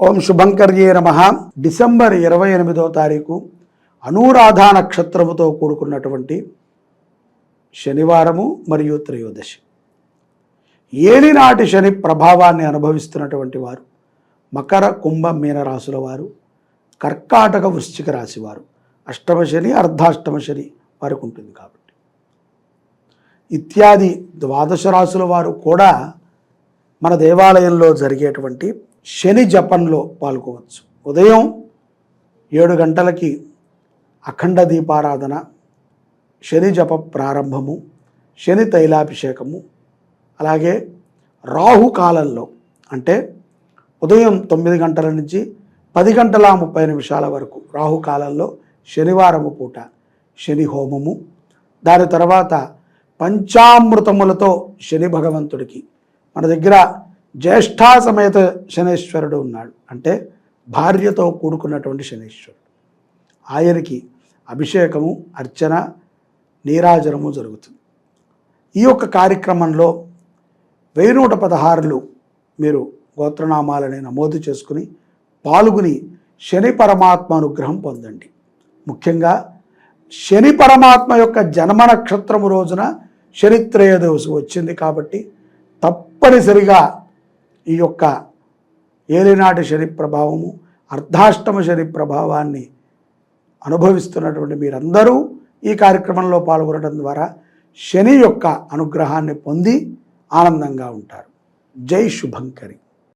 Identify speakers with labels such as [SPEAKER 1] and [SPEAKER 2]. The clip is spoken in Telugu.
[SPEAKER 1] ఓం శుభంకర్యే నమ. డిసెంబర్ ఇరవై ఎనిమిదో తారీఖు అనురాధ నక్షత్రముతో కూడుకున్నటువంటి శనివారము మరియు త్రయోదశి. ఏలినాటి శని ప్రభావాన్ని అనుభవిస్తున్నటువంటి వారు మకర కుంభ మీనరాశుల వారు కర్కాటక వృశ్చిక రాశి వారు అష్టమ శని అర్ధాష్టమ శని వారికి ఉంటుంది కాబట్టి. ఇత్యాది ద్వాదశ రాశుల వారు కూడా మన దేవాలయంలో జరిగేటువంటి శని జపంలో పాల్గొవచ్చు. ఉదయం ఏడు గంటలకి అఖండ దీపారాధన శని జప ప్రారంభము శని తైలాభిషేకము అలాగే రాహుకాలంలో అంటే ఉదయం తొమ్మిది గంటల నుంచి పది గంటల ముప్పై నిమిషాల వరకు రాహుకాలంలో శనివారము పూట శని హోమము. దాని తర్వాత పంచామృతములతో శని భగవంతుడికి మన దగ్గర జ్యేష్ఠా సమేత శనేశ్వరుడు ఉన్నాడు. అంటే భార్యతో కూడుకున్నటువంటి శనేశ్వరుడు. ఆయనకి అభిషేకము అర్చన నీరాజనము జరుగుతుంది. ఈ యొక్క కార్యక్రమంలో వెయ్యి నూట పదహారులు మీరు గోత్రనామాలని నమోదు చేసుకుని పాల్గొని శని పరమాత్మ అనుగ్రహం పొందండి. ముఖ్యంగా శని పరమాత్మ యొక్క జన్మ నక్షత్రము రోజున శనిత్రయోదశి వచ్చింది కాబట్టి తప్పనిసరిగా ఈ యొక్క ఏలినాటి శని ప్రభావము అర్ధాష్టమ శని ప్రభావాన్ని అనుభవిస్తున్నటువంటి మీరందరూ ఈ కార్యక్రమంలో పాల్గొనడం ద్వారా శని యొక్క అనుగ్రహాన్ని పొంది ఆనందంగా ఉంటారు. జై శుభంకరి.